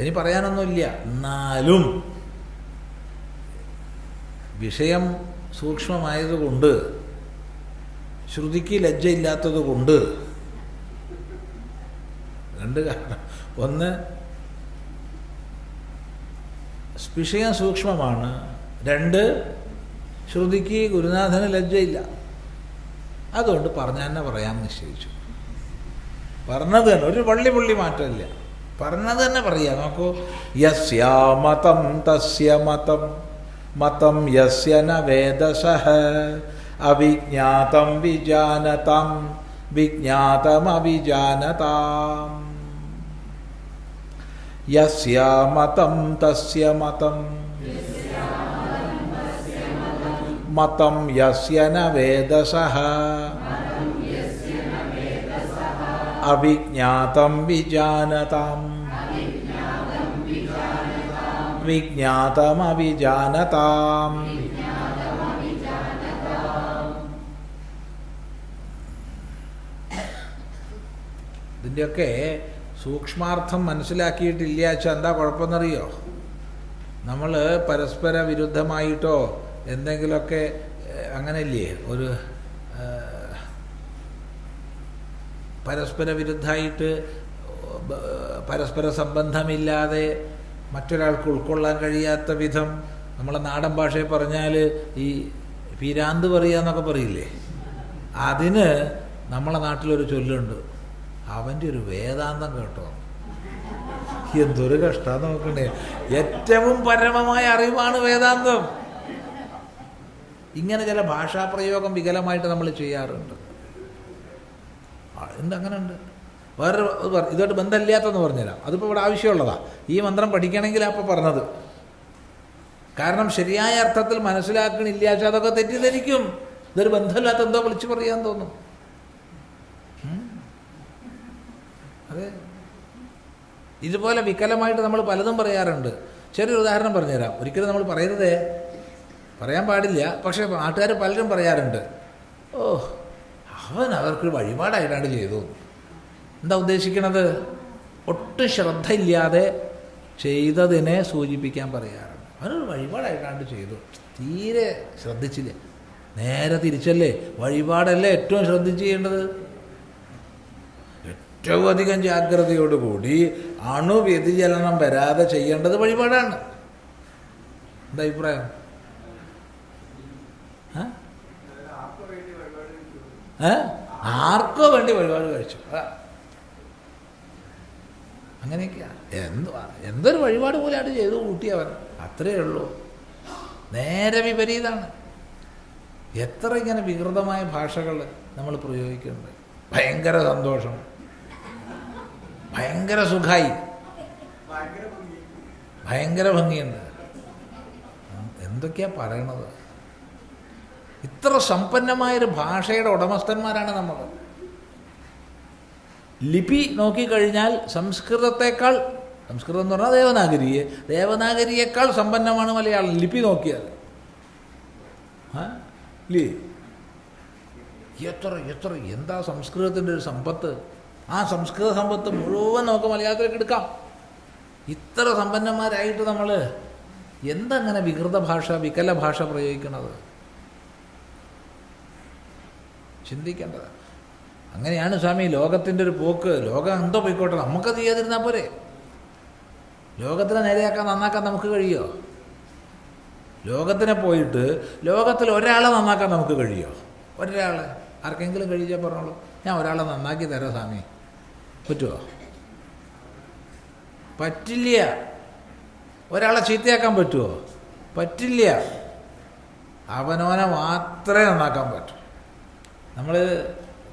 ഇനി പറയാനൊന്നുമില്ല. എന്നാലും വിഷയം സൂക്ഷ്മമായതുകൊണ്ട് ശ്രുതിക്ക് ലജ്ജയില്ലാത്തത് കൊണ്ട് രണ്ട് കാരണം. ഒന്ന് വിഷയം സൂക്ഷ്മമാണ്. രണ്ട് ശ്രുതിക്ക് ഗുരുനാഥന് ലജ്ജയില്ല. അതുകൊണ്ട് പറഞ്ഞാൽ തന്നെ പറയാൻ നിശ്ചയിച്ചു. പറഞ്ഞത് തന്നെ ഒരു പള്ളി പുള്ളി മാറ്റമില്ല. പറഞ്ഞത് തന്നെ പറയാ. നോക്കൂ യസ്യാമതം തസ്യ മതം മതം യസ്യ ന വേദസഹ അവിജ്ഞാതം വിജാനതാം വിജ്ഞാതമവിജാനതാം യസ്യാമതം തസ്യ മതം മതം യസ്യ ന വേദസഹ അവിജ്ഞാതം വിജാനതാം. വിജ്ഞാതമവിജാനതാം. ഇതിന്റെയൊക്കെ സൂക്ഷ്മാർത്ഥം മനസ്സിലാക്കിയിട്ടില്ല വെച്ചാൽ എന്താ കുഴപ്പമെന്നറിയോ? നമ്മൾ പരസ്പര വിരുദ്ധമായിട്ടോ എന്തെങ്കിലുമൊക്കെ അങ്ങനെയല്ലേ? ഒരു പരസ്പര വിരുദ്ധമായിട്ട് പരസ്പര സംബന്ധമില്ലാതെ മറ്റൊരാൾക്ക് ഉൾക്കൊള്ളാൻ കഴിയാത്ത വിധം നമ്മളെ നാടൻ ഭാഷയിൽ പറഞ്ഞാൽ ഈ പിരാന്ത് പറയുക എന്നൊക്കെ പറയില്ലേ? അതിന് നമ്മളെ നാട്ടിലൊരു ചൊല്ലുണ്ട്. അവന്റെ ഒരു വേദാന്തം കേട്ടോ. എന്തൊരു കഷ്ടം നോക്കണ്ടേ ഏറ്റവും പരമമായ അറിവാണ് വേദാന്തം. ഇങ്ങനെ ചില ഭാഷാപ്രയോഗം വികലമായിട്ട് നമ്മൾ ചെയ്യാറുണ്ട്. എന്തങ്ങനെ ഉണ്ട് അങ്ങനെ ഉണ്ട് വേറെ ഇതുമായിട്ട് ബന്ധമില്ലാത്തതെന്ന് പറഞ്ഞുതരാം. അതിപ്പോൾ ഇവിടെ ആവശ്യമുള്ളതാ. ഈ മന്ത്രം പഠിക്കണമെങ്കിൽ അപ്പോൾ പറഞ്ഞത്. കാരണം ശരിയായ അർത്ഥത്തിൽ മനസ്സിലാക്കണില്ല പക്ഷെ അതൊക്കെ തെറ്റിദ്ധരിക്കും. ഇതൊരു ബന്ധമില്ലാത്ത എന്തോ വിളിച്ചു പറയാൻ തോന്നും. അതെ. ഇതുപോലെ വികലമായിട്ട് നമ്മൾ പലതും പറയാറുണ്ട്. ചെറിയൊരു ഉദാഹരണം പറഞ്ഞുതരാം. ഒരിക്കലും നമ്മൾ പറയരുതേ. പറയാൻ പാടില്ല. പക്ഷേ നാട്ടുകാർ പലരും പറയാറുണ്ട്. ഓ അവൻ അവർക്ക് വഴിപാടായിട്ടാണ് ചെയ്തു എന്താ ഉദ്ദേശിക്കണത്? ഒട്ടും ശ്രദ്ധയില്ലാതെ ചെയ്തതിനെ സൂചിപ്പിക്കാൻ പറയാറുണ്ട് അവനൊരു വഴിപാടായിട്ടാണ്ട് ചെയ്തു. തീരെ ശ്രദ്ധിച്ചില്ല? നേരെ തിരിച്ചല്ലേ? വഴിപാടല്ലേ ഏറ്റവും ശ്രദ്ധിച്ച് ചെയ്യേണ്ടത് ഏറ്റവും അധികം ജാഗ്രതയോടുകൂടി അണു വ്യതിചലനം വരാതെ ചെയ്യേണ്ടത് വഴിപാടാണ്. എന്താ അഭിപ്രായം? ആർക്കോ വേണ്ടി വഴിപാട് കഴിച്ചു. അതാ. അങ്ങനെയൊക്കെയാ. എന്തുവാ? എന്തൊരു വഴിപാട് പോലെയാണ് ചെയ്തു കൂട്ടിയവൻ അത്രയേ ഉള്ളൂ. നേരെ വിപരീതമാണ് എത്ര ഇങ്ങനെ വികൃതമായ ഭാഷകൾ നമ്മൾ പ്രയോഗിക്കുന്നുണ്ട്. ഭയങ്കര സന്തോഷം. ഭയങ്കര സുഖായി. ഭയങ്കര ഭംഗിയുണ്ട്. എന്തൊക്കെയാ പറയണത്? ഇത്ര സമ്പന്നമായൊരു ഭാഷയുടെ ഉടമസ്ഥന്മാരാണ് നമ്മൾ. ലിപി നോക്കിക്കഴിഞ്ഞാൽ സംസ്കൃതത്തെക്കാൾ സംസ്കൃതം എന്ന് പറഞ്ഞാൽ ദേവനാഗരിയെ ദേവനാഗരിയേക്കാൾ സമ്പന്നമാണ് മലയാളം. ലിപി നോക്കിയാൽ. എത്ര എത്ര എന്താ സംസ്കൃതത്തിന്റെ ഒരു സമ്പത്ത്? ആ സംസ്കൃത സമ്പത്ത് മുഴുവൻ നമുക്ക് മലയാളത്തിലേക്ക് എടുക്കാം. ഇത്ര സമ്പന്നന്മാരായിട്ട് നമ്മൾ എന്തങ്ങനെ വികൃത ഭാഷ വികല ഭാഷ പ്രയോഗിക്കുന്നത് ചിന്തിക്കേണ്ടത് അങ്ങനെയാണ് സ്വാമി ലോകത്തിന്റെ ഒരു പോക്ക്. ലോകം എന്തോ പോയിക്കോട്ടെ നമുക്കത് ചെയ്യാതിരുന്നാൽ പോരെ? ലോകത്തിനെ നേരെയാക്കാൻ നന്നാക്കാൻ നമുക്ക് കഴിയോ? ലോകത്തിനെ പോയിട്ട് ലോകത്തിൽ ഒരാളെ നന്നാക്കാൻ നമുക്ക് കഴിയോ? ഒരാളെ. ആർക്കെങ്കിലും കഴിച്ചാൽ പറഞ്ഞോളൂ. ഞാൻ ഒരാളെ നന്നാക്കി തരാം സ്വാമി. പറ്റുമോ പറ്റില്ല. ഒരാളെ ചീത്തയാക്കാൻ പറ്റുമോ പറ്റില്ല. അവനോനെ മാത്രമേ നന്നാക്കാൻ പറ്റൂ. നമ്മൾ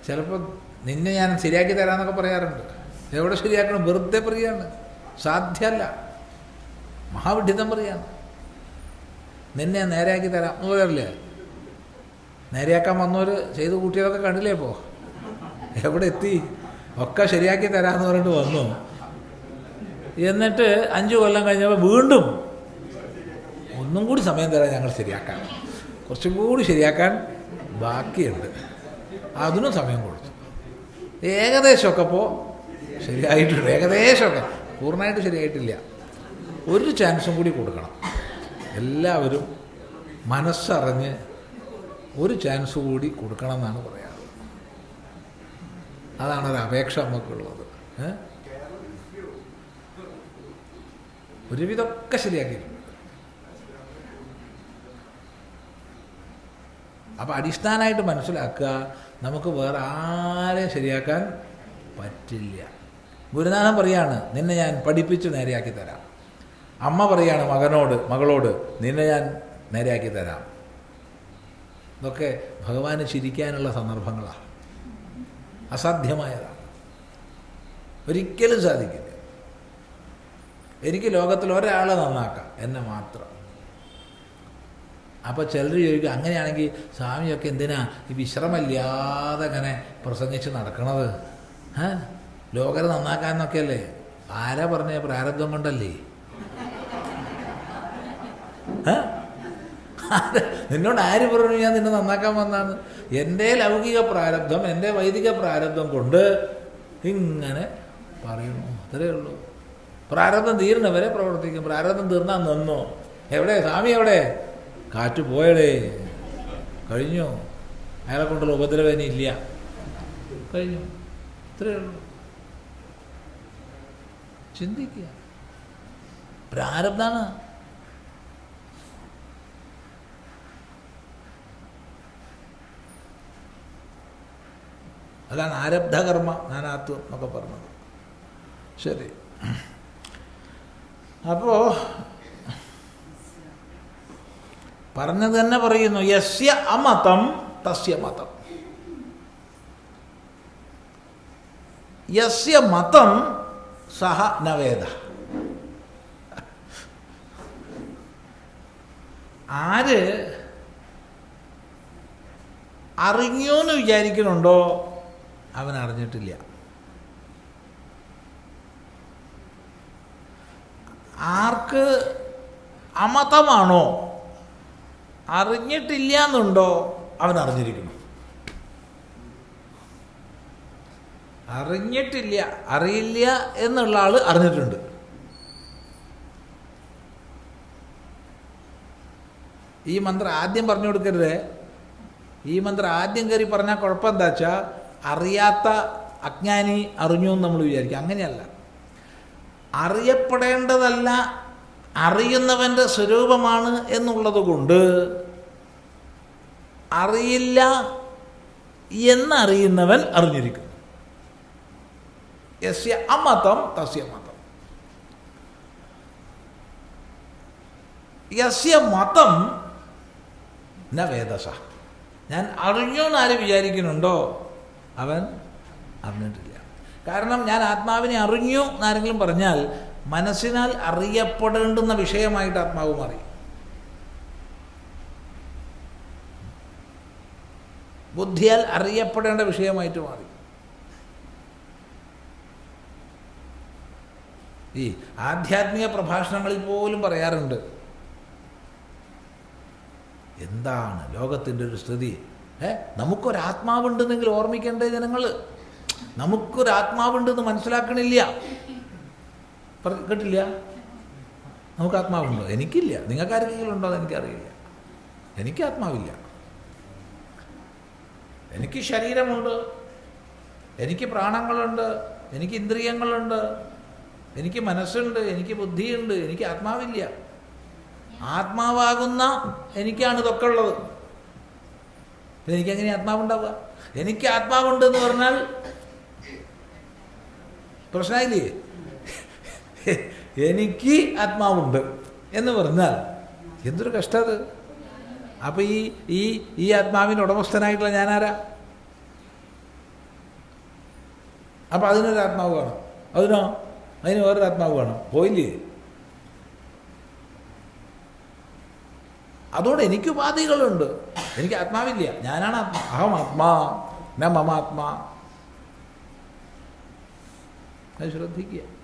ചിലപ്പോൾ നിന്നെ ഞാൻ ശരിയാക്കി തരാമെന്നൊക്കെ പറയാറുണ്ട്. എവിടെ ശരിയാക്കണം? വെറുതെ പറയാണ്. സാധ്യമല്ല. മഹാവിഡിതം പറയാണ്. നിന്നെ നേരെയാക്കി തരാം. എന്ന് പറയാറില്ലേ നേരെയാക്കാൻ വന്നവർ ചെയ്ത് കൂട്ടിയതൊക്കെ കണ്ടില്ലേ ഇപ്പോൾ എവിടെ എത്തി? ഒക്കെ ശരിയാക്കി തരാമെന്ന് പറഞ്ഞിട്ട് വന്നു. എന്നിട്ട് അഞ്ചു കൊല്ലം കഴിഞ്ഞപ്പോൾ വീണ്ടും ഒന്നും കൂടി സമയം തരാൻ ഞങ്ങൾ ശരിയാക്കാം. കുറച്ചും കൂടി ശരിയാക്കാൻ ബാക്കിയുണ്ട്. അതിനും സമയം കൊടുത്തു. ഏകദേശമൊക്കെ ഇപ്പോൾ ശരിയായിട്ടുണ്ട്. ഏകദേശമൊക്കെ. പൂർണമായിട്ട് ശരിയായിട്ടില്ല. ഒരു ചാൻസും കൂടി കൊടുക്കണം. എല്ലാവരും മനസ്സറിഞ്ഞ് ഒരു ചാൻസ് കൂടി കൊടുക്കണം എന്നാണ് പറയാറ്. അതാണ് ഒരു അപേക്ഷ നമുക്കുള്ളത്? ഒരുവിധമൊക്കെ ശരിയാക്കിയിട്ടുണ്ട്. അപ്പം അടിസ്ഥാനമായിട്ട് മനസ്സിലാക്കുക നമുക്ക് വേറെ ആരെയും ശരിയാക്കാൻ പറ്റില്ല. ഗുരുനാഥൻ പറയാണ് നിന്നെ ഞാൻ പഠിപ്പിച്ച് നേരെയാക്കി തരാം. അമ്മ പറയാണ് മകനോട് മകളോട് നിന്നെ ഞാൻ നേരെയാക്കി തരാം. ഇതൊക്കെ ഭഗവാന് ചിരിക്കാനുള്ള സന്ദർഭങ്ങളാണ് അസാധ്യമായതാണ് ഒരിക്കലും സാധിക്കില്ല. എനിക്ക് ലോകത്തിൽ ഒരാളെ നന്നാക്കാം എന്നെ മാത്രം. അപ്പോൾ ചിലർ ചോദിക്കും അങ്ങനെയാണെങ്കിൽ സ്വാമിയൊക്കെ എന്തിനാ ഈ വിശ്രമമില്ലാതെ അങ്ങനെ പ്രസംഗിച്ച് നടക്കണത്? ലോകരെ നന്നാക്കാന്നൊക്കെയല്ലേ? ആരാ പറഞ്ഞ പ്രാരബ്ധം കൊണ്ടല്ലേ? നിന്നോട് ആര് പറഞ്ഞു ഞാൻ നിന്നെ നന്നാക്കാൻ വന്നാന്ന്? എന്റെ ലൗകിക പ്രാരബ്ധം എന്റെ വൈദിക പ്രാരബ്ധം കൊണ്ട് ഇങ്ങനെ പറയുന്നു. അത്രേ ഉള്ളൂ. പ്രാരബ്ധം തീർന്നവരെ പ്രവർത്തിക്കും. പ്രാരബ്ധം തീർന്നാൽ നിന്നോ? എവിടെ? സ്വാമി എവിടെ? കാറ്റ് പോയടേ. കഴിഞ്ഞു? അയാളെ കൊണ്ടുള്ള ഉപദ്രവം ഇല്ല. കഴിഞ്ഞു? ഇത്രയേ ഉള്ളൂ. ചിന്തിക്കുക. പ്രാരബ്ധാണ്. അതാണ് ആരബ്ധകർമ്മ നാനാത്വം എന്നൊക്കെ പറഞ്ഞത്. ശരി. അപ്പോ പറഞ്ഞത് തന്നെ പറയുന്നു യസ്യ അമതം തസ്യ മതം. യസ്യ മതം സഹ നവേദ ആര് അറിഞ്ഞോന്ന് വിചാരിക്കുന്നുണ്ടോ അവൻ അറിഞ്ഞിട്ടില്ല. ആർക്ക് അമതമാണോ അറിഞ്ഞിട്ടില്ല എന്നുണ്ടോ അവൻ അറിഞ്ഞിരിക്കുന്നു അറിഞ്ഞിട്ടില്ല അറിയില്ല എന്നുള്ള ആൾ അറിഞ്ഞിട്ടുണ്ട്. ഈ മന്ത്രം ആദ്യം പറഞ്ഞു കൊടുക്കരുതേ. ഈ മന്ത്രം ആദ്യം കയറി പറഞ്ഞാൽ കുഴപ്പം എന്താ വെച്ചാൽ അറിയാത്ത അജ്ഞാനി അറിഞ്ഞു എന്ന് നമ്മൾ വിചാരിക്കും. അങ്ങനെയല്ല. അറിയപ്പെടേണ്ടതല്ല അറിയുന്നവന്റെ സ്വരൂപമാണ് എന്നുള്ളത് കൊണ്ട് അറിയില്ല എന്നറിയുന്നവൻ അറിഞ്ഞിരിക്കുന്നു. യസ്യ അമതം തസ്യ മതം. യസ്യ മതം ന വേദസ. ഞാൻ അറിഞ്ഞു എന്നാര് വിചാരിക്കുന്നുണ്ടോ? അവൻ അറിഞ്ഞിട്ടില്ല. കാരണം ഞാൻ ആത്മാവിനെ അറിഞ്ഞു എന്നാരെങ്കിലും പറഞ്ഞാൽ മനസ്സിനാൽ അറിയപ്പെടേണ്ടുന്ന വിഷയമായിട്ട് ആത്മാവ് മാറി. ബുദ്ധിയാൽ അറിയപ്പെടേണ്ട വിഷയമായിട്ട് മാറി. ഈ ആധ്യാത്മിക പ്രഭാഷണങ്ങളിൽ പോലും പറയാറുണ്ട്. എന്താണ് ലോകത്തിന്റെ ഒരു സ്ഥിതി? ഏ നമുക്കൊരാത്മാവുണ്ടെന്നെങ്കിൽ ഓർമ്മിക്കേണ്ടേ ജനങ്ങൾ നമുക്കൊരാത്മാവുണ്ടെന്ന് മനസ്സിലാക്കണില്ല. പറ- കേട്ടില്ല? നമുക്ക് ആത്മാവുണ്ടോ? എനിക്കില്ല. നിങ്ങൾക്ക് ആർക്കെങ്കിലും ഉണ്ടോ എന്ന് എനിക്കറിയില്ല. എനിക്ക് ആത്മാവില്ല. എനിക്ക് ശരീരമുണ്ട്. എനിക്ക് പ്രാണങ്ങളുണ്ട്. എനിക്ക് ഇന്ദ്രിയങ്ങളുണ്ട്. എനിക്ക് മനസ്സുണ്ട്. എനിക്ക് ബുദ്ധിയുണ്ട്. എനിക്ക് ആത്മാവില്ല. ആത്മാവാകുന്ന എനിക്കാണ് ഇതൊക്കെ ഉള്ളത്. പിന്നെ എനിക്കെങ്ങനെ ആത്മാവുണ്ടാവുക? എനിക്ക് ആത്മാവുണ്ട് എന്ന് പറഞ്ഞാൽ പ്രശ്നമില്ലേ എനിക്ക് ആത്മാവുണ്ട് എന്ന് പറഞ്ഞാൽ എന്തൊരു കഷ്ടം അത്. അപ്പം ഈ ഈ ഈ ആത്മാവിന്റെ ഉടമസ്ഥനായിട്ടുള്ള ഞാനാരാ? അപ്പം അതിനൊരു ആത്മാവ് വേണം അതിനോ? അതിന് വേറൊരു ആത്മാവ് വേണം പോയില്ലേ? അതുകൊണ്ട് എനിക്ക് ഉപാധികളുണ്ട്. എനിക്ക് ആത്മാവില്ല. ഞാനാണ് ആത്മാ അഹം ആത്മാ ഞാൻ മമാത്മാ. അത് ശ്രദ്ധിക്കുക.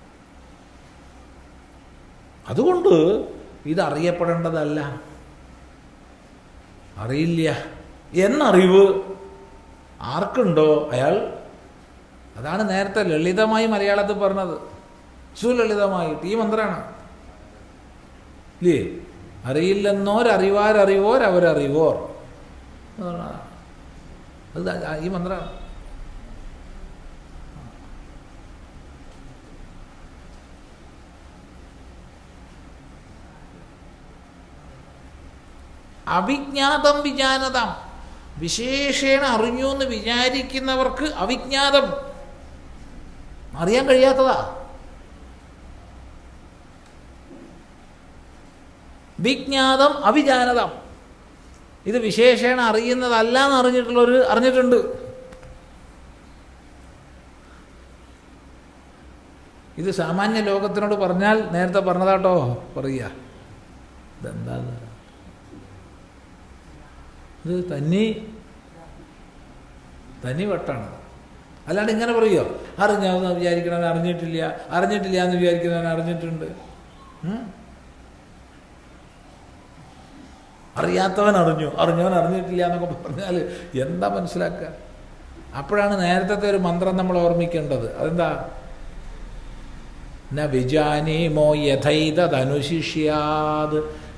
അതുകൊണ്ട് ഇതറിയപ്പെടേണ്ടതല്ല. അറിയില്ല. എന്നറിവ് ആർക്കുണ്ടോ? അയാൾ അതാണ് നേരത്തെ ലളിതമായി മലയാളത്തിൽ പറഞ്ഞത്. സുലളിതമായിട്ട് ഈ മന്ത്രമാണ് ഇല്ലേ? അറിയില്ലെന്നോരറിവാരറിവോർ അവരറിവോർ. അത് ഈ മന്ത്രമാണ് അവിജ്ഞാതം വിജാനതം. വിശേഷേണ അറിഞ്ഞു എന്ന് വിചാരിക്കുന്നവർക്ക് അവിജ്ഞാതം. അറിയാൻ കഴിയാത്തതാ. വിജ്ഞാതം അവിജാനതം. ഇത് വിശേഷേണ അറിയുന്നതല്ല എന്ന് അറിഞ്ഞിട്ടുള്ളവർ അറിഞ്ഞിട്ടുണ്ട്. ഇത് സാമാന്യ ലോകത്തിനോട് പറഞ്ഞാൽ നേരത്തെ പറഞ്ഞതാട്ടോ പറയുക. ഇതെന്താ ഇത് തന്നി തനി വട്ടാണ്. അല്ലാണ്ട് ഇങ്ങനെ പറയുമോ അറിഞ്ഞാന്ന് വിചാരിക്കണവൻ അറിഞ്ഞിട്ടില്ല അറിഞ്ഞിട്ടില്ല എന്ന് വിചാരിക്കുന്നവൻ അറിഞ്ഞിട്ടുണ്ട്? അറിയാത്തവൻ അറിഞ്ഞു. അറിഞ്ഞവൻ അറിഞ്ഞിട്ടില്ല എന്നൊക്കെ പറഞ്ഞാൽ എന്താ മനസ്സിലാക്കുക? അപ്പോഴാണ് നേരത്തെ ഒരു മന്ത്രം നമ്മൾ ഓർമ്മിക്കേണ്ടത്. അതെന്താ? ന വിജാനീമോ യഥൈതനുശിഷ്യാത്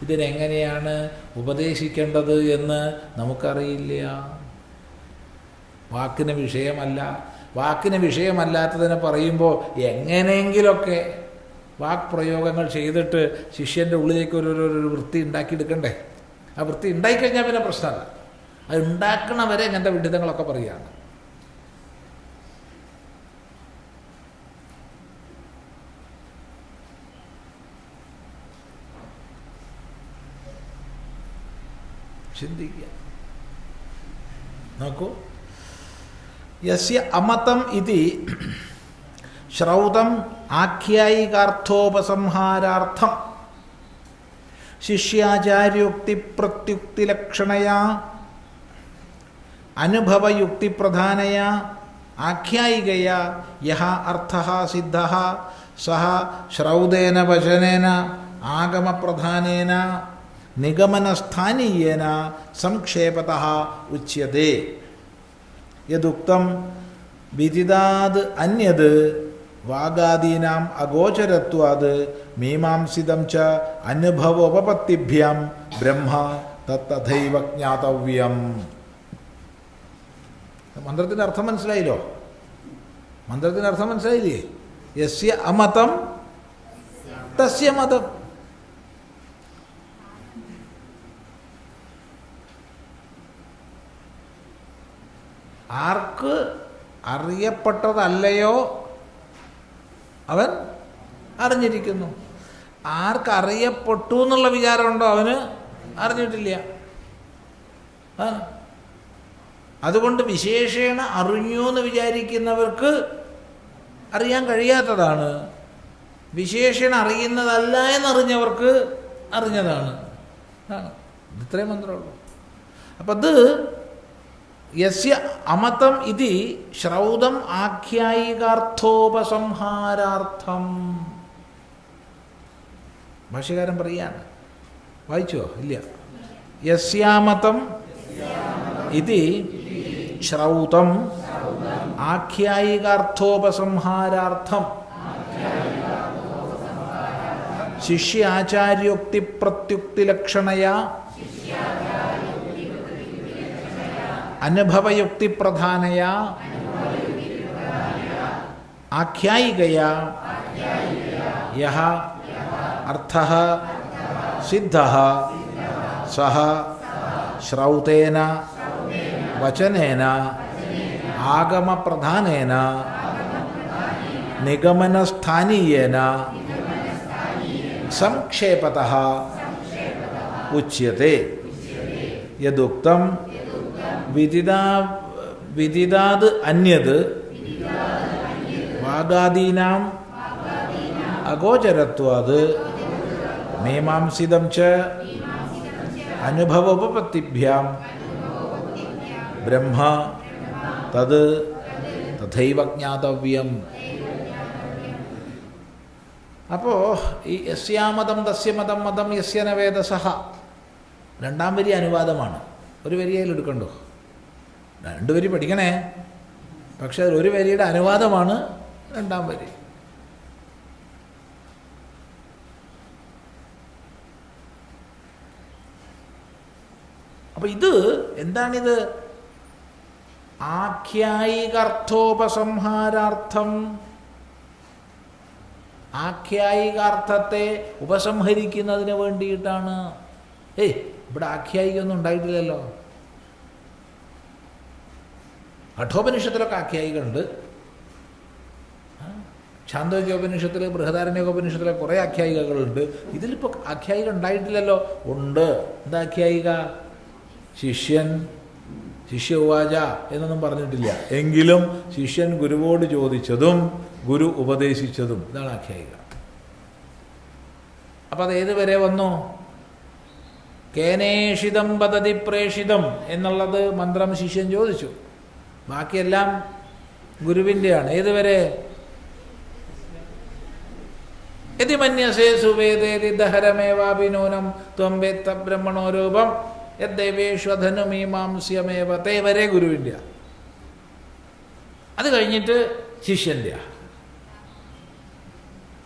ഇതിനെങ്ങനെയാണ് ഉപദേശിക്കേണ്ടത് എന്ന് നമുക്കറിയില്ല. വാക്കിന് വിഷയമല്ല. വാക്കിന് വിഷയമല്ലാത്തതിനെ പറയുമ്പോൾ എങ്ങനെയെങ്കിലൊക്കെ വാക്പ്രയോഗങ്ങൾ ചെയ്തിട്ട് ശിഷ്യന്റെ ഉള്ളിലേക്ക് ഒരു- ഒരു വൃത്തി ഉണ്ടാക്കിയെടുക്കണ്ടേ? ആ വൃത്തി ഉണ്ടായിക്കഴിഞ്ഞാൽ പിന്നെ പ്രശ്നമല്ല. അത് ഉണ്ടാക്കണവരെ ഇങ്ങനത്തെ വിഡിതങ്ങളൊക്കെ പറയുകയാണ്. ചിന്തിക്കുക. നോക്കൂ. യസ്യ അമതം ഇതി ശ്രൗതം ആഖ്യായികാർത്ഥോപസംഹാരാർത്ഥം. ശിഷ്യാചാര്യോക്തിപ്രത്യുക്തിലക്ഷണയാ അനുഭവയുക്തിപ്രധാനയാ ആഖ്യായികയാ യഹ അർത്ഥ സിദ്ധ സഹ ശ്രൗതേന വചനേന ആഗമപ്രധാനേന നിഗമനസ്ഥാനീയേന സംക്ഷേപത ഉച്യത്തെ യദുക്തം വിദിതാത് അന്യത് വാഗാദീനാം അഗോചരത്വാത് മീമാംസിതം ച അനുഭവോപപത്തിഭ്യം ബ്രഹ്മ തത്തഥൈവ ജ്ഞാതവ്യം. മന്ത്രത്തിന്റെ അർത്ഥം മനസ്സിലായില്ലോ? മന്ത്രത്തിന്റെ അർത്ഥം മനസ്സിലായില്ലേ? യസ്യ അമതം തസ്യ മതം. ആർക്ക് അറിയപ്പെട്ടതല്ലയോ അവൻ അറിഞ്ഞിരിക്കുന്നു. ആർക്ക് അറിയപ്പെട്ടു എന്നുള്ള വിചാരമുണ്ടോ അവന്? അറിഞ്ഞിട്ടില്ല. അതുകൊണ്ട് വിശേഷേണ അറിഞ്ഞു എന്ന് വിചാരിക്കുന്നവർക്ക് അറിയാൻ കഴിയാത്തതാണ്. വിശേഷണ അറിയുന്നതല്ല എന്നറിഞ്ഞവർക്ക് അറിഞ്ഞതാണ്. ഇത്രയും മന്ത്രമുള്ളൂ. അപ്പം അത് യസ്യ അമതം ഇതി ശ്രൗതം ആഖ്യായികാർത്ഥോപസംഹാരാർത്ഥം. ഭാഷ്യകാരൻ പറയാണ്. വായിച്ചോ? ഇല്ല. യസ്യാമതം ഇതി ശ്രൗതം ആഖ്യായികാർത്ഥോപസംഹാരാർത്ഥം. ശിഷ്യാചാര്യോക്തിപ്രത്യുക്തിലക്ഷണയാ അനുഭവയുക്തിപ്രധാനയാ ആഖ്യായികയാ യഹ അർത്ഥഃ സിദ്ധഃ സഹ ശ്രൗതേന വചനേന ആഗമപ്രധാനേന നിഗമനസ്ഥാനീയേന സംക്ഷേപതഃ ഉച്യത്തെ യദുക്തം വിദിതാ വിദിതാത് അന്യത് വാഗാദീനാം അഗോചരത്വാത് മീമാംസിതം ച അനുഭവോപപത്തിഭ്യാം. ബ്രഹ്മ തത് തഥൈവ ജ്ഞാതവ്യം. അപ്പോൾ ഈ യസ്യാമതം തസ്യമതം മതം യസ്യന വേദസഹ രണ്ടാം വരി അനുവാദമാണ്. ഒരു വരിയയിൽ എടുക്കണ്ടോ? രണ്ട് വരി പഠിക്കണേ. പക്ഷെ ഒരു വരിയുടെ അനുവാദമാണ് രണ്ടാം വരി. അപ്പം ഇത് എന്താണിത്? ആഖ്യായികർത്ഥോപസംഹാരാർത്ഥം. ആഖ്യായികാർത്ഥത്തെ ഉപസംഹരിക്കുന്നതിന് വേണ്ടിയിട്ടാണ്. ഏയ് ഇവിടെ ആഖ്യായികൊന്നും ഉണ്ടായിട്ടില്ലല്ലോ. കഠോപനിഷത്തിലൊക്കെ ആഖ്യായികളുണ്ട് ഛാന്തോക്യോപനിഷത്തിൽ ബൃഹദാരണ്യോപനിഷത്തിലെ കുറേ ആഖ്യായികകളുണ്ട്. ഇതിലിപ്പോൾ ആഖ്യായിക ഉണ്ടായിട്ടില്ലല്ലോ. ഉണ്ട്. എന്താ ആഖ്യായിക? ശിഷ്യൻ ശിഷ്യ ഉവാച എന്നൊന്നും പറഞ്ഞിട്ടില്ല. എങ്കിലും ശിഷ്യൻ ഗുരുവോട് ചോദിച്ചതും ഗുരു ഉപദേശിച്ചതും ഇതാണ് ആഖ്യായിക. അപ്പം അത് ഏത് വരെ വന്നു? കേനേഷിതം പദ്ധതി പ്രേഷിതം എന്നുള്ളത് മന്ത്രം ശിഷ്യൻ ചോദിച്ചു. ബാക്കിയെല്ലാം ഗുരുവിന്റെയാണ്. ഏതുവരെ? യതി മന്യസേ സുവേദേതി ദഹരമേവാഭിനൂനം ത്വം വേത്ത ബ്രഹ്മണോ രൂപം യദ്ദേവേഷ്വധനു മീമാംസ്യമേവ തേ വരെ ഗുരുവിന്റെ അത് കഴിഞ്ഞിട്ട് ശിഷ്യന്റെ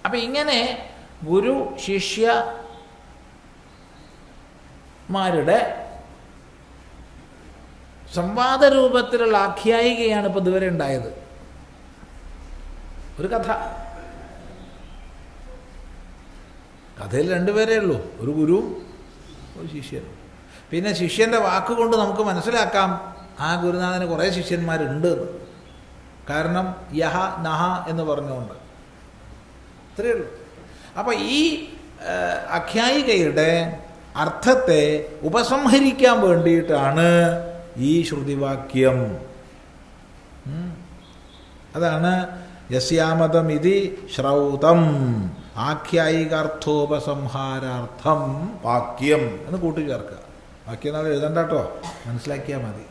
അപ്പം ഇങ്ങനെ ഗുരു ശിഷ്യമാരുടെ സംവാദ രൂപത്തിലുള്ള ആഖ്യായികയാണ് ഇപ്പോൾ ഇതുവരെ ഉണ്ടായത്. ഒരു കഥ. കഥയിൽ രണ്ടുപേരേ ഉള്ളൂ. ഒരു ഗുരുവും ഒരു ശിഷ്യനും പിന്നെ ശിഷ്യന്റെ വാക്കുകൊണ്ട് നമുക്ക് മനസ്സിലാക്കാം ആ ഗുരുനാഥന് കുറേ ശിഷ്യന്മാരുണ്ട്. കാരണം യഹ നഹ എന്ന് പറഞ്ഞുകൊണ്ട്. ഇത്രയേ ഉള്ളൂ. അപ്പോൾ ഈ അഖ്യായികയുടെ അർത്ഥത്തെ ഉപസംഹരിക്കാൻ വേണ്ടിയിട്ടാണ് ഈ ശ്രുതിവാക്യം. അതാണ് യസ്യാമതം ഇതി ശ്രൗതം ആഖ്യായികാർത്ഥോപസംഹാരാർത്ഥം വാക്യം എന്ന് കൂട്ടിച്ചേർക്കുക വാക്യം നാളെ എഴുതണ്ട കേട്ടോ മനസ്സിലാക്കിയാൽ മതി.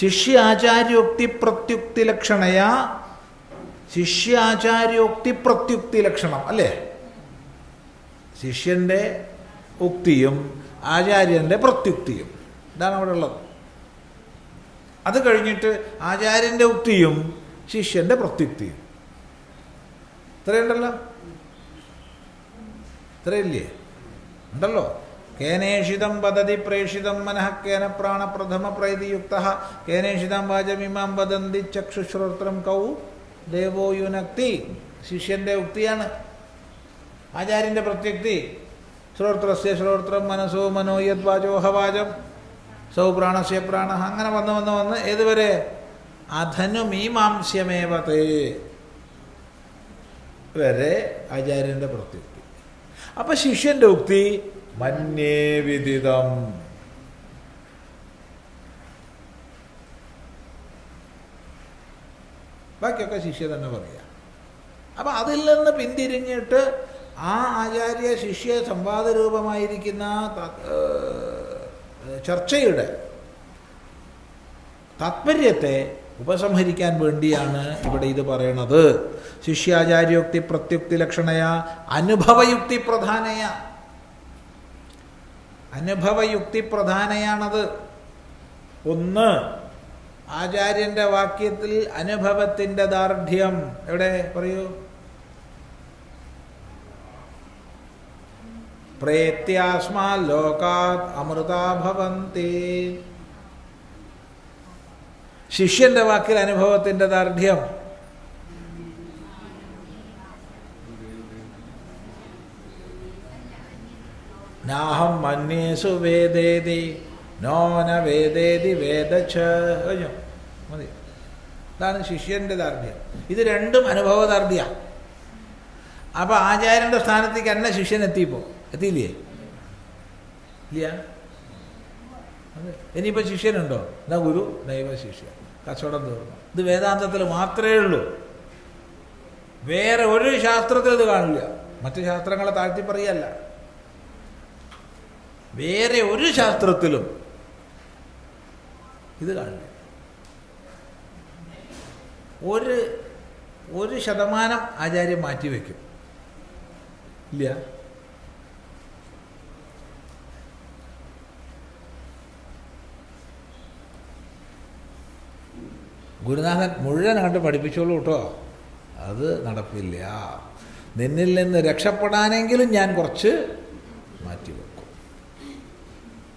ശിഷ്യാചാര്യോക്തി പ്രത്യുക്തി ലക്ഷണയാ ശിഷ്യാചാര്യോക്തി പ്രത്യുക്തി ലക്ഷണം അല്ലേ? ശിഷ്യന്റെ ഉക്തിയും ആചാര്യന്റെ പ്രത്യുക്തിയും. ഇതാണ് അവിടെ ഉള്ളത്. അത് കഴിഞ്ഞിട്ട് ആചാര്യന്റെ ഉക്തിയും ശിഷ്യന്റെ പ്രത്യുക്തിയും. ഇത്രയുണ്ടല്ലോ? ഇത്രയില്ലേ? ഉണ്ടല്ലോ? കേനേഷിതം വദതി പ്രേഷിതം മനഃ കേന പ്രാണപ്രഥമ പ്രൈതിയുക്ത. കേനേഷിതം വാചമിമാം വദന്തി ചക്ഷുശ്രോത്രം കൗ ദേവോ യുനക്തി. ശിഷ്യന്റെ ഉക്തിയാണ്. ആചാര്യന്റെ പ്രത്യുക്തി. ശ്രോത്രസ്യ ശ്രോത്രം മനസ്സോ മനോ യദ്വാചോ ഹവാചം സൗ പ്രാണ അങ്ങനെ വന്ന് വന്ന് വന്ന് ഏതുവരെ? അധനു മീമാംസ്യമേവതേ വരെ ആചാര്യന്റെ പ്രത്യുക്തി. അപ്പം ശിഷ്യന്റെ ഉക്തി മന്യേ വിദിതം. ബാക്കിയൊക്കെ ശിഷ്യ തന്നെ പറയുക. അപ്പം അതിൽ നിന്ന് പിന്തിരിഞ്ഞിട്ട് ആ ആചാര്യ ശിഷ്യ സംവാദ രൂപമായിരിക്കുന്ന ത- ഏഹ് ചർച്ചയുടെ താത്പര്യത്തെ ഉപസംഹരിക്കാൻ വേണ്ടിയാണ് ഇവിടെ ഇത് പറയണത്. ശിഷ്യാചാര്യോക്തി പ്രത്യുക്തി ലക്ഷണയ അനുഭവയുക്തി പ്രധാനയ. അനുഭവയുക്തി പ്രധാനയാണത്. ഒന്ന് ആചാര്യന്റെ വാക്യത്തിൽ അനുഭവത്തിന്റെ ദാർഢ്യം. എവിടെ പറയൂ? പ്രേത്യാസ്മാ ലോകാത് അമൃതാ ഭവന്തി. ശിഷ്യന്റെ വാക്കിൽ അനുഭവത്തിന്റെ ദാർഢ്യം. നാഹം മന്യേസു വേദേതി നോന വേദേതി വേദച്ച കഴിഞ്ഞു മതി. ശിഷ്യന്റെ ദാർഢ്യം. ഇത് രണ്ടും അനുഭവദാർഢ്യ. അപ്പൊ ആചാര്യന്റെ സ്ഥാനത്തേക്ക് എന്നെ ശിഷ്യൻ എത്തിപ്പോ എത്തിയില്ലേ? ഇല്ല? ഇനിയിപ്പോൾ ശിഷ്യനുണ്ടോ? എന്നാ ഗുരു ദൈവ ശിഷ്യൻ കച്ചവടം തീർന്നു. ഇത് വേദാന്തത്തിൽ മാത്രമേ ഉള്ളൂ. വേറെ ഒരു ശാസ്ത്രത്തിൽ ഇത് കാണില്ല. മറ്റു ശാസ്ത്രങ്ങളെ താഴ്ത്തി പറയല്ല. വേറെ ഒരു ശാസ്ത്രത്തിലും ഇത് കാണില്ല. ഒരു ഒരു ശതമാനം ആചാര്യം മാറ്റിവെക്കും. ഇല്ല. ഗുരുനാഥൻ മുഴുവൻ അങ്ങോട്ട് പഠിപ്പിച്ചോളൂ കേട്ടോ. അത് നടപ്പില്ല. നിന്നിൽ നിന്ന് രക്ഷപ്പെടാനെങ്കിലും ഞാൻ കുറച്ച് മാറ്റി വെക്കും.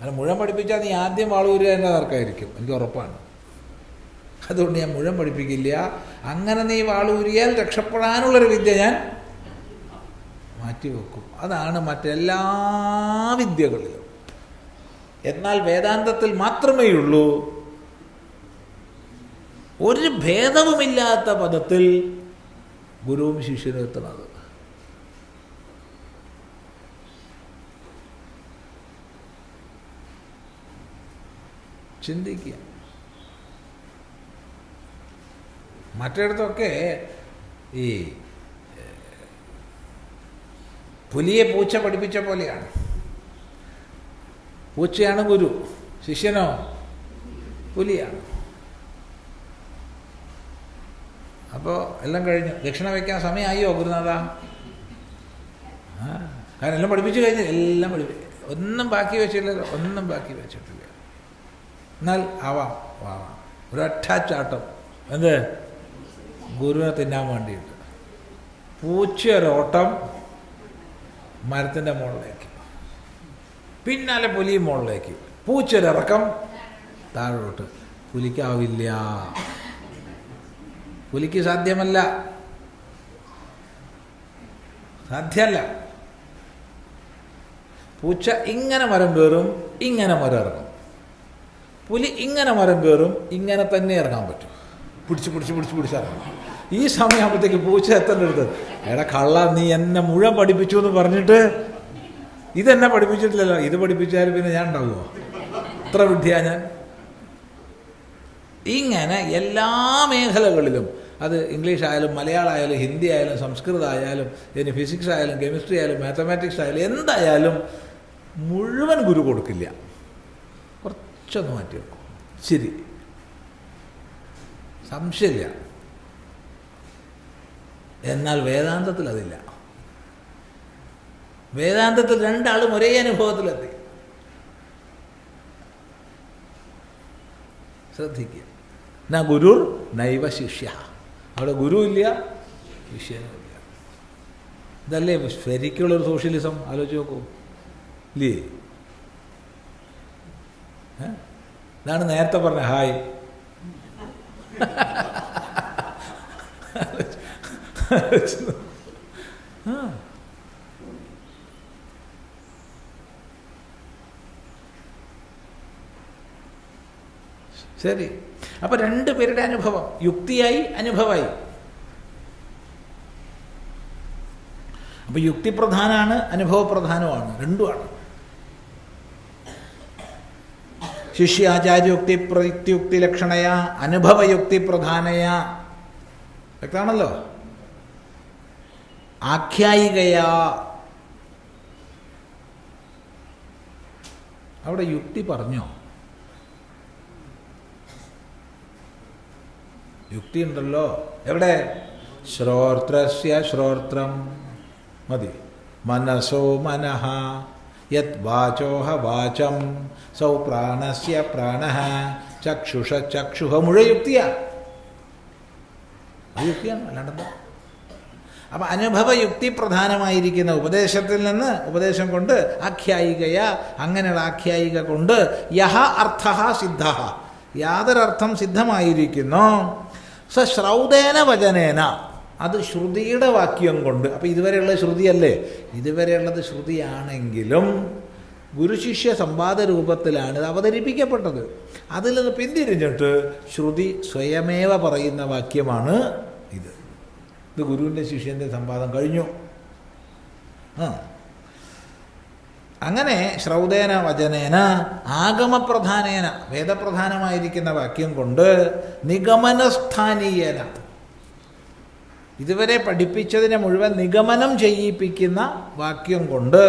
അല്ല മുഴുവൻ പഠിപ്പിച്ചാൽ നീ ആദ്യം വാളൂരുക എന്ന തർക്കമായിരിക്കും എനിക്ക് ഉറപ്പാണ്. അതുകൊണ്ട് ഞാൻ മുഴുവൻ പഠിപ്പിക്കില്ല. അങ്ങനെ നീ വാളൂരിയാൽ രക്ഷപ്പെടാനുള്ളൊരു വിദ്യ ഞാൻ മാറ്റിവെക്കും അതാണ് മറ്റെല്ലാ വിദ്യകളിലും. എന്നാൽ വേദാന്തത്തിൽ മാത്രമേ ഉള്ളൂ ഒരു ഭേദവുമില്ലാത്ത പദത്തിൽ ഗുരുവും ശിഷ്യനും എത്തുന്നത് ചിന്തിക്കുക. മറ്റിടത്തൊക്കെ ഈ പുലിയെ പൂച്ച പഠിപ്പിച്ച പോലെയാണ്. പൂച്ചയാണ് ഗുരു. ശിഷ്യനോ? പുലിയാണ്. അപ്പോൾ എല്ലാം കഴിഞ്ഞു. ദക്ഷിണ വയ്ക്കാൻ സമയമായോ ഗുരുനാഥ? കാരണം എല്ലാം പഠിപ്പിച്ചു കഴിഞ്ഞു. എല്ലാം പഠിപ്പി ഒന്നും ബാക്കി വെച്ചില്ലല്ലോ. ഒന്നും ബാക്കി വെച്ചിട്ടില്ല. എന്നാൽ ആവാം ആവാം ഒരൊറ്റാച്ചാട്ടം. ചാട്ടം എന്ത്? ഗുരുവിനെ തിന്നാൻ വേണ്ടിയിട്ട്. പൂച്ചയൊരോട്ടം മരത്തിന്റെ മുകളിലേക്ക്. പിന്നാലെ പുലി മുകളിലേക്ക്. പൂച്ചൊരിറക്കം താഴോട്ട്. പുലിക്കാവില്ല. പുലിക്ക് സാധ്യമല്ല. സാധ്യമല്ല. പൂച്ച ഇങ്ങനെ മരം കയറും ഇങ്ങനെ മരം ഇറങ്ങും. പുലി ഇങ്ങനെ മരം കയറും ഇങ്ങനെ തന്നെ ഇറങ്ങാൻ പറ്റും. പിടിച്ച് പിടിച്ച് പിടിച്ച് പിടിച്ച് ഇറങ്ങണം. ഈ സമയമാകുമ്പോഴത്തേക്ക് പൂച്ച എത്തേണ്ട അടുത്ത്? എടാ കള്ള നീ എന്നെ മുഴുവൻ പഠിപ്പിച്ചു എന്ന് പറഞ്ഞിട്ട് ഇതെന്നെ പഠിപ്പിച്ചിട്ടില്ലല്ലോ. ഇത് പഠിപ്പിച്ചാൽ പിന്നെ ഞാൻ ഉണ്ടാവുമോ ഇത്ര വിദ്യ ഞാൻ. ഇങ്ങനെ എല്ലാ മേഖലകളിലും അത് ഇംഗ്ലീഷ് ആയാലും മലയാളം ആയാലും ഹിന്ദി ആയാലും സംസ്കൃതം ആയാലും ഇനി ഫിസിക്സ് ആയാലും കെമിസ്ട്രി ആയാലും മാത്തമാറ്റിക്സ് ആയാലും എന്തായാലും മുഴുവൻ ഗുരു കൊടുക്കില്ല. കുറച്ചൊന്ന് മാറ്റി വെക്കും. ശരി. സംശയമില്ല. എന്നാൽ വേദാന്തത്തിൽ അതില്ല. വേദാന്തത്തിൽ രണ്ടാളും ഒരേ അനുഭവത്തിലെത്തി. ശ്രദ്ധിക്കുക ന ഗുരുർ നൈവ ശിഷ്യ. അവിടെ ഗുരു ഇല്ല ശിഷ്യനും ഇല്ല. ഇതല്ലേ ശരിക്കുള്ളൊരു സോഷ്യലിസം? ആലോചിച്ച് നോക്കൂ. ഇല്ലേ? ഇതാണ് നേരത്തെ പറഞ്ഞ ഹായ്. ശരി. അപ്പൊ രണ്ട് പേരുടെ അനുഭവം. യുക്തിയായി അനുഭവമായി അപ്പൊ യുക്തിപ്രധാനാണ് അനുഭവപ്രധാനമാണ് രണ്ടുമാണ്. ശിഷ്യാചാര്യുക്തി പ്രത്യുക്തി ലക്ഷണയ അനുഭവയുക്തി പ്രധാനയ. വ്യക്തമാണല്ലോ? ആഖ്യായികയാ. അവിടെ യുക്തി പറഞ്ഞോ? യുക്തി ഉണ്ടല്ലോ. എവിടെ? ശ്രോത്രസ്യ ശ്രോത്രം. മതി. മനസോ മനഃ. യത് വാചോഹ വാചം. സൗ പ്രാണസ്യ പ്രാണ. ചക്ഷുഷ ചക്ഷുഹ മുഴുവൻ യുക്തിയാ. യുക്തിയാണ് അല്ലാണ്ടെന്താ അപ്പം അനുഭവയുക്തി പ്രധാനമായിരിക്കുന്ന ഉപദേശത്തിൽ നിന്ന് ഉപദേശം കൊണ്ട് ആഖ്യായികയ അങ്ങനെയുള്ള ആഖ്യായിക കൊണ്ട് യഹ അർത്ഥ സിദ്ധ യാതൊരർത്ഥം സിദ്ധമായിരിക്കുന്നു. സ ശ്രൗതേന വചനേന. അത് ശ്രുതിയുടെ വാക്യം കൊണ്ട്. അപ്പം ഇതുവരെയുള്ള ശ്രുതിയല്ലേ? ഇതുവരെയുള്ളത് ശ്രുതിയാണെങ്കിലും ഗുരുശിഷ്യ സംവാദ രൂപത്തിലാണ് ഇത് അവതരിപ്പിക്കപ്പെട്ടത്. അതിൽ നിന്ന് പിന്തിരിഞ്ഞിട്ട് ശ്രുതി സ്വയമേവ പറയുന്ന വാക്യമാണ് ഇത് ഗുരുവിന്റെ ശിഷ്യന്റെ സംവാദം കഴിഞ്ഞു. ആ. അങ്ങനെ ശ്രൗതേന വചനേന ആഗമപ്രധാനേന വേദപ്രധാനമായിരിക്കുന്ന വാക്യം കൊണ്ട് നിഗമനസ്ഥാനീയന. ഇതുവരെ പഠിപ്പിച്ചതിനെ മുഴുവൻ നിഗമനം ചെയ്യിപ്പിക്കുന്ന വാക്യം കൊണ്ട്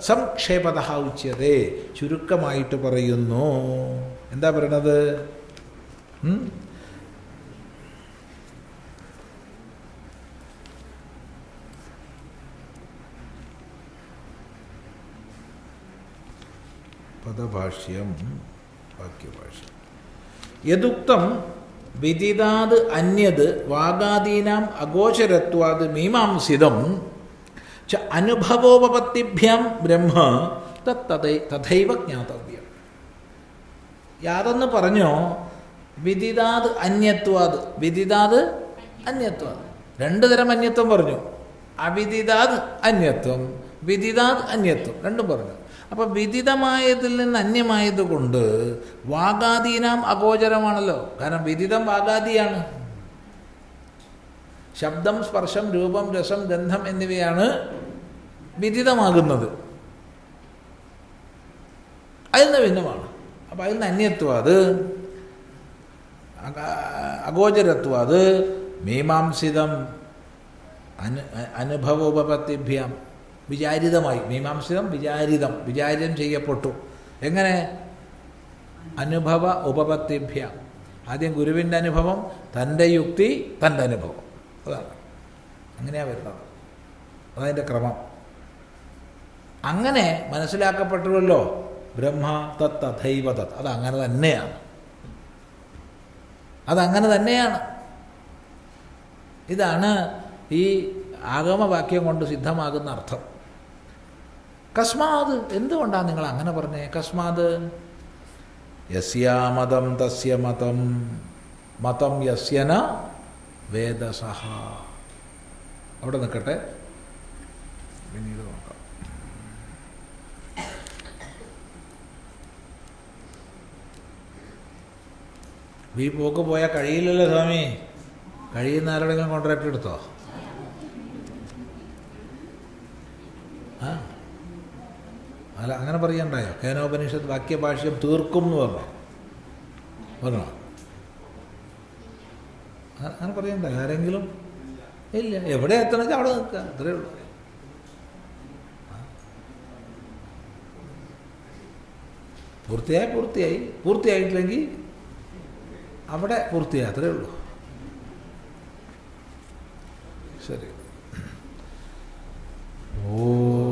സംക്ഷേപത ഉച്ചതേ ചുരുക്കമായിട്ട് പറയുന്നു. എന്താ പറയണത്? പദഭാഷ്യം വാക്യഭാഷ്യം. യദുക്തം വിദിതാത് അന്യത് വാഗാദീനാം അഗോചരത്വാത് മീമാംസിതം ച അനുഭവോപത്തിഭ്യം ബ്രഹ്മ തത്തതൈ തഥൈവ ജ്ഞാതവ്യം. യാതൊന്ന് പറഞ്ഞോ? വിദിതാത് അന്യത്വാത് വിദിതാത് അന്യത്വാത്. രണ്ട് തരം അന്യത്വം പറഞ്ഞു. അവിദിതാത് അന്യത്വം വിദിതാത് അന്യത്വം രണ്ടും പറഞ്ഞു. അപ്പം വിദിതമായതിൽ നിന്ന് അന്യമായത് കൊണ്ട് വാഗാദീനാം അഗോചരമാണല്ലോ. കാരണം വിദിതം വാഗാദിയാണ്. ശബ്ദം സ്പർശം രൂപം രസം ഗന്ധം എന്നിവയാണ് വിദിതമാകുന്നത്. അതിൽ നിന്ന് ഭിന്നമാണ്. അപ്പം അതിൽ നിന്ന് അന്യത്വം അത് അഗോചരത്വം അത് മീമാംസിതം അനു അനുഭവോപപത്തിഭ്യാം. വിചാരിതമായി. മീമാംസിതം വിചാരിതം. വിചാരിതം ചെയ്യപ്പെട്ടു. എങ്ങനെ? അനുഭവ ഉപപത്തിഭ്യ. ആദ്യം ഗുരുവിന്റെ അനുഭവം തന്റെ യുക്തി തന്റെ അനുഭവം. അതാണ്. അങ്ങനെയാണ് വരുന്നത്. അതതിന്റെ ക്രമം. അങ്ങനെ മനസ്സിലാക്കപ്പെട്ടുവല്ലോ. ബ്രഹ്മ തത്ത ദൈവ തത്ത് അങ്ങനെ തന്നെയാണ്. അതങ്ങനെ തന്നെയാണ്. ഇതാണ് ഈ ആഗമവാക്യം കൊണ്ട് സിദ്ധമാകുന്ന അർത്ഥം. കസ്മാത് എന്തുകൊണ്ടാണ് നിങ്ങൾ അങ്ങനെ പറഞ്ഞേ? കസ്മാത് യസ്യാമതം തസ്യ മതം മതം യസ്യന വേദസഹ. അവിടെ നിൽക്കട്ടെ. പിന്നീട് നോക്കാം. ഈ പോക്ക് പോയാൽ കഴിയില്ലല്ലോ സ്വാമി. കഴിയുന്ന ആരോടെങ്കിലും കോൺട്രാക്ട് എടുത്തോ? അല്ല അങ്ങനെ പറയണ്ടായോ? കേനോപനിഷത്ത് വാക്യഭാഷ്യം തീർക്കും എന്ന് പറഞ്ഞു? പറഞ്ഞോ? അങ്ങനെ- പറയണ്ട. ആരെങ്കിലും? ഇല്ല. എവിടെ എത്തണമെങ്കിൽ അവിടെ നിൽക്കുക. അത്രയേ ഉള്ളൂ. പൂർത്തിയായി പൂർത്തിയായി. പൂർത്തിയായിട്ടില്ലെങ്കിൽ അവിടെ പൂർത്തിയായി. അത്രയേ ഉള്ളൂ. ശരി. ഓം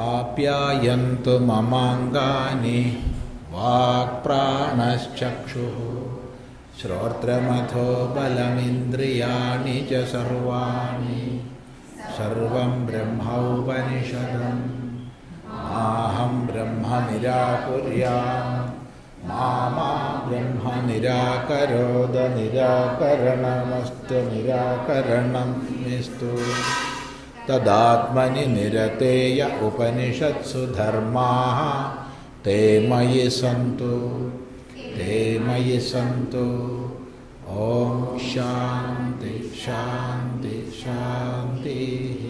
ആപ്യായന്തു മമാങ്കാനി വാക്പ്രാണശ്ചക്ഷു. ശ്രോത്രമഥോ ബലമിന്ദ്രിയാണി ച സർവാണി. സർവം ബ്രഹ്മോപനിഷദം. മാഹം ബ്രഹ്മ നിരാകുര്യാം ബ്രഹ്മ നിരാകരോദ നിരാകരണമസ്തു നിരാകരണം നിസ്തു तदात्मनि निरतेय उपनिषत्सु धर्मा। ते मयि सन्तु ते मयि सन्तु। ॐ शान्ति शान्ति शान्तिः।